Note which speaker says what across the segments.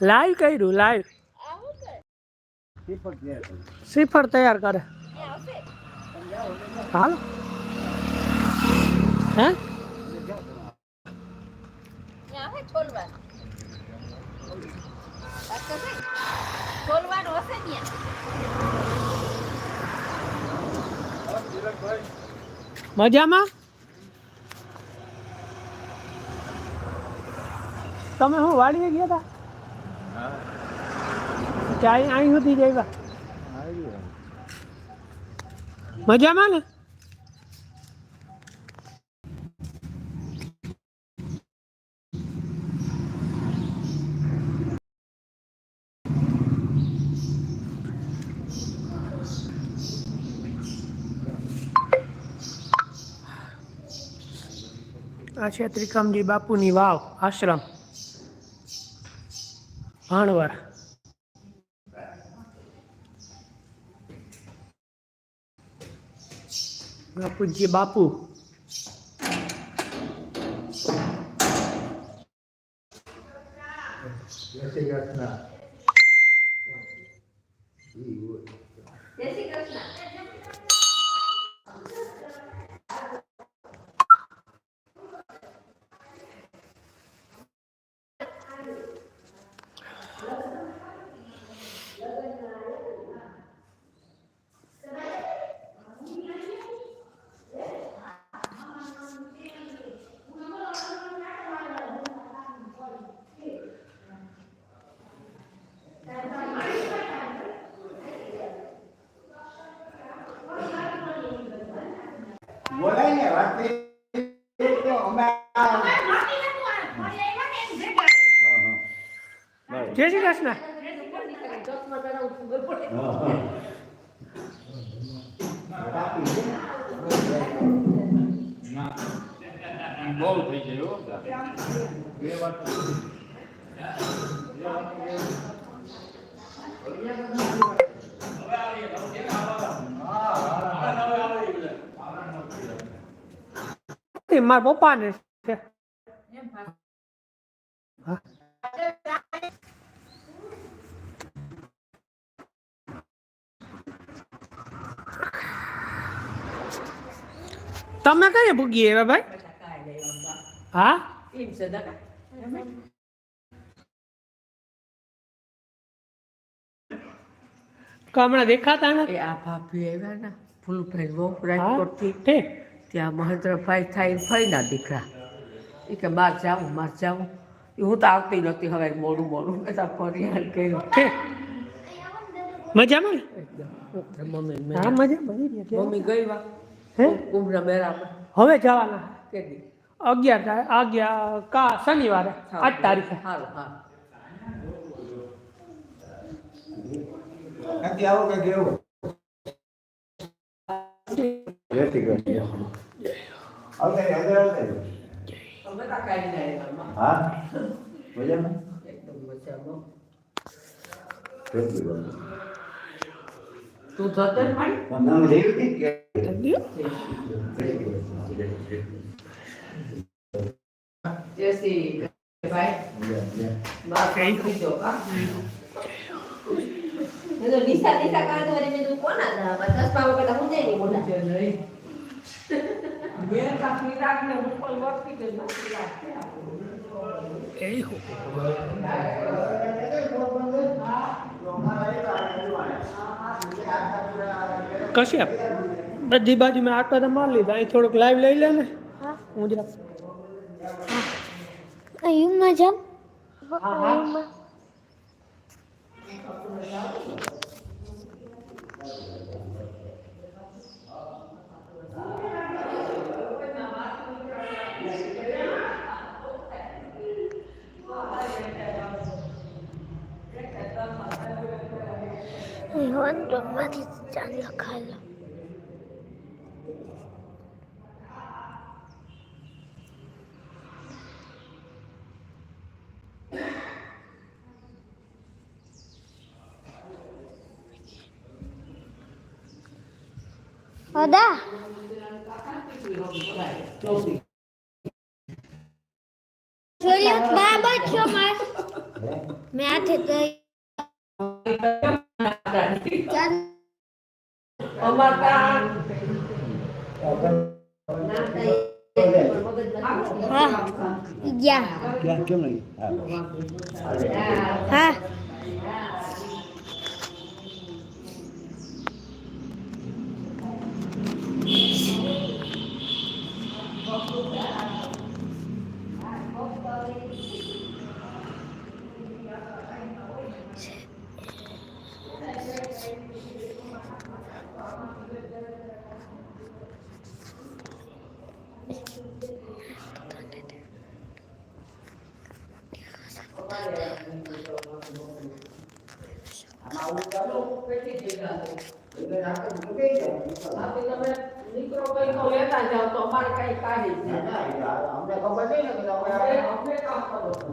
Speaker 1: Live કર્યું live શ્રીફળ તૈયાર કરે. હાલો. હે? મજામાં? તમે શું વાડીએ ગયા હતા કે અહીં અહીં સુધી જઈવા મજામાં ને આ છે ત્રિકમજી બાપુની વાવ આશ્રમ ભાણવર પૂજ્ય બાપુ
Speaker 2: જય
Speaker 1: જય શ્રી કૃષ્ણ?
Speaker 3: બહુ થઈ ગયું.
Speaker 4: બે વાત
Speaker 1: મારા પપ્પાને છે તમે કઈ ભૂગી એવા ભાઈ હા હમણાં દેખાતા ને
Speaker 5: આ ભાભી આવ્યા ને ફૂલભાઈ બહુ રાજકોટથી ત્યાં મહેન્દ્રભાઈ થાય ફઈના દીકરા એ કે માર જાવું માર જાવું એ હું તો આવતી નહોતી હવે મોડું મોડું બધા ફરિયાદ કર્યું
Speaker 1: મજામાં
Speaker 5: મમ્મી
Speaker 1: મજા.
Speaker 5: મમ્મી ગઈ વા
Speaker 1: હે
Speaker 5: કુંભના મેળામાં
Speaker 1: હવે જવાના
Speaker 5: કેદી
Speaker 1: અગિયાર તા- અગિયાર કા શનિવારે આઠ તારીખે
Speaker 5: સારું હા
Speaker 4: ક્યાંથી આવો કે કેવું જય શ્રી કૃષ્ણ આવતા રહ્યો, અંદર આવતા રહ્યો.
Speaker 5: અમે તો કાંઈ નહીં આવ્યા
Speaker 4: હા મજામાં
Speaker 5: એકદમ મજામાં
Speaker 4: જય શ્રી કૃષ્ણ.
Speaker 5: તું જતો ને મારી
Speaker 4: પણ નામ લેવું નથી કે?
Speaker 1: દ્યો.
Speaker 4: જય શ્રી કૃષ્ણ. જય શ્રી કૃષ્ણ.
Speaker 5: જય શ્રી ભાઈ
Speaker 4: જા, જા.
Speaker 5: બા કઈ ખીજો કા
Speaker 2: મેં તો નિશા નિશા કાઢો અને મેં કીધું કોના દા ચશ્મા વગર તો હું જાય નહીં મોટા
Speaker 5: છે નહીં
Speaker 1: કશ્યપ બધી બાજુ મેં આટો તો મારી લીધા અહીં થોડુંક લાઈવ લઈ લે ને હું જરા
Speaker 6: અયુમાં જામ વાંધો Hadi sen yakalım. Ada. Çocuk baba
Speaker 5: çomar. Merak
Speaker 6: etmeyin. ગયા
Speaker 4: કેમ નહીં? હા
Speaker 6: હા
Speaker 5: આપી તમે નીકળો કઈ તો લેતા જાઓ તો અમારે કઈ કાઢી જ નહીં.
Speaker 4: અમને ખબર નહીં ને કે
Speaker 5: હવે
Speaker 4: આપણે
Speaker 5: અમને કામ કરો છો.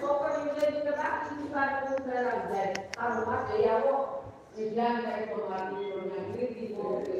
Speaker 5: છોકરીઓ લઈને બાકી દીકરાને ઉતારી જાય. તારું માટે આવો એ ધ્યાન રાખો મારી દીકરીને કીર્તિ બોલે.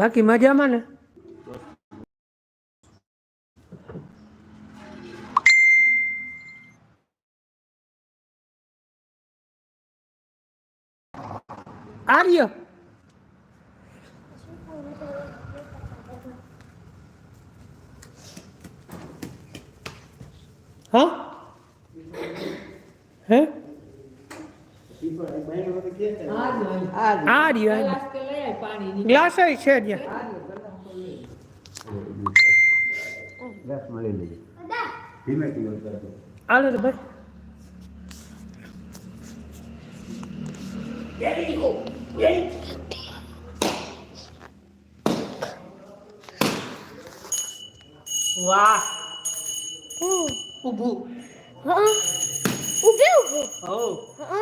Speaker 1: બાકી મજામાં ને? આર્ય. હા? હે? આર્ય. ગ્લાસ છે ત્યાં
Speaker 4: બસ મળી લેજે ધીમે ધીમે કરજો
Speaker 1: હાલો તો ભાઈ વાહ ઊભું
Speaker 6: હા ઊભે ઊભું
Speaker 1: હો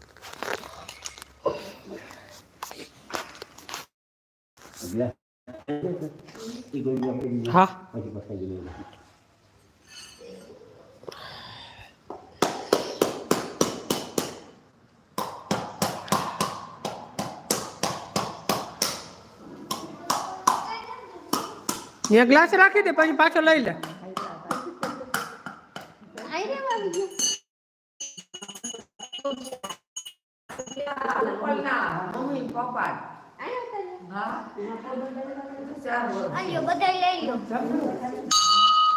Speaker 1: હા
Speaker 4: પછી પતાવી દઈએ.
Speaker 1: ત્યાં ગ્લાસ રાખી દે પછી પાછો લઈ લે
Speaker 6: આઈ રે આવી ગયું
Speaker 5: લોકોના મમ્મી પપ્પા હા ચાર વર્ષ.
Speaker 6: આલ્યો બધા લઈ લો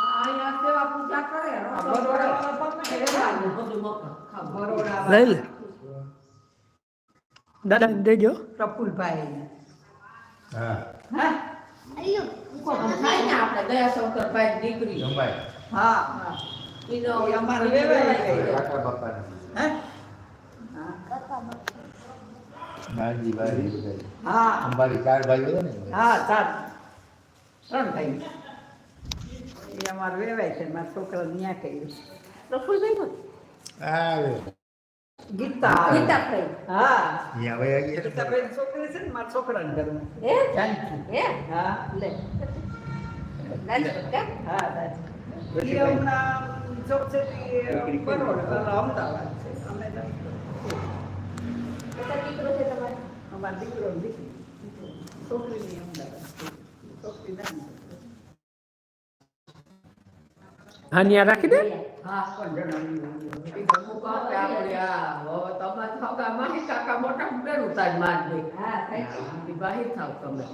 Speaker 5: અહીંયા સેવા પૂજા કરે રસોઈ રહેવાનું બધું મફત. ખાવાનું.
Speaker 1: લઈ લે દાદા દેજો
Speaker 5: પ્રફુલભાઈ
Speaker 4: હા
Speaker 6: આલ્યો
Speaker 5: આમ થાય ને આપણે દયા શંકરભાઈ દીકરી હા હા એનો અમારે વેવાઈ
Speaker 4: કાકા બાપાના નાનજી બારી બધા.
Speaker 5: હા.
Speaker 4: અંબારી ચાર ભાઈઓ છે ને?
Speaker 5: હા ચાર. ત્રણ ભાઈ એ અમારે વેવાય છે મારા છોકરા ન્યા
Speaker 4: આવે.
Speaker 5: ગીતા.
Speaker 2: ગીતાભાઈ.
Speaker 5: હા. છોકરી છે ને મારા છોકરાને ઘરમાં.
Speaker 2: એ
Speaker 5: જાનકી
Speaker 2: હે?
Speaker 5: હા.
Speaker 2: લે?
Speaker 5: હા દાદી. હમણાં અમદાવાદ.
Speaker 2: દીકરો છે તમારે
Speaker 5: અમારા દીકરો દીકરી છોકરીની અમદાવાદ છે. છોકરી નાની.
Speaker 1: હા ત્યાં રાખી દે
Speaker 5: હા પણ જણાવ્યું ઈ તો મૂકો કે આપણે આ હવે તમારે થતા માહી કાકા મોટા બેરું તાજ માર દે
Speaker 2: હા સાચી
Speaker 5: થાવ તમે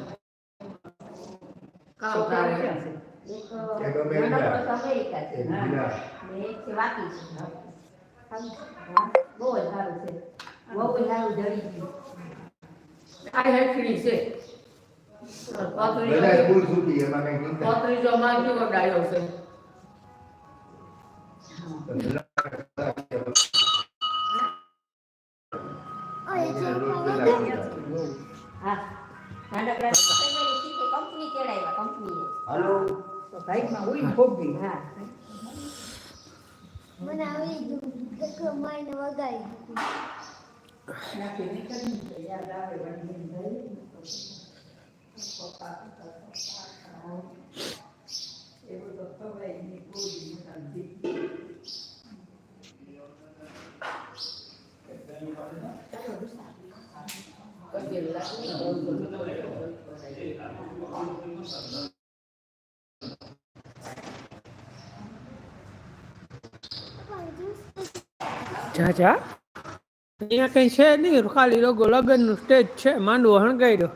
Speaker 5: કામ તારે
Speaker 2: એક અમેરિકા છે
Speaker 5: હા.
Speaker 2: એક છે વાપી છે બહુ જ સારું છે બહુ સારું જડી ગયું
Speaker 5: આ હેઠળી છે
Speaker 7: બધા ફૂલ છૂટી એમાં કઈ ચિંતા
Speaker 5: પાતળી જો માં કેવો ડાયો છે
Speaker 6: ઓય જે
Speaker 2: હા મને આવી થી કંપની તેડાવ્યા La
Speaker 7: pianeta
Speaker 5: ya da de buen
Speaker 2: nivel,
Speaker 6: pues, por parte de la saca,
Speaker 5: y el doctor ahí me pude ir al día.
Speaker 1: Cha cha. અહીંયા કઈ છે નહીં, ખાલી લોકો લગ્નનું સ્ટેજ છે, માંડવો હણગાડ્યો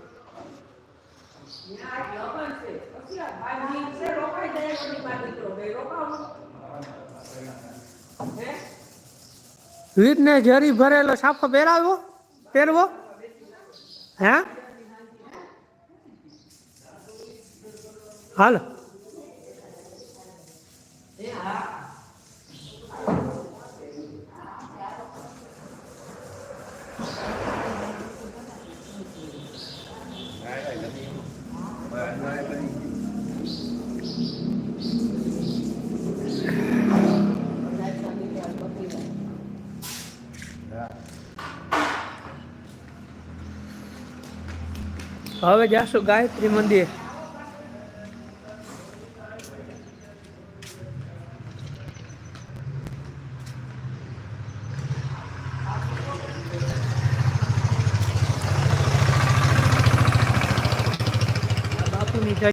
Speaker 1: વીરને જરી ભરેલો સાફો પહેરાવ્યો? પહેરવો? હે? હાલ. હવે જાશું ગાયત્રી મંદિર.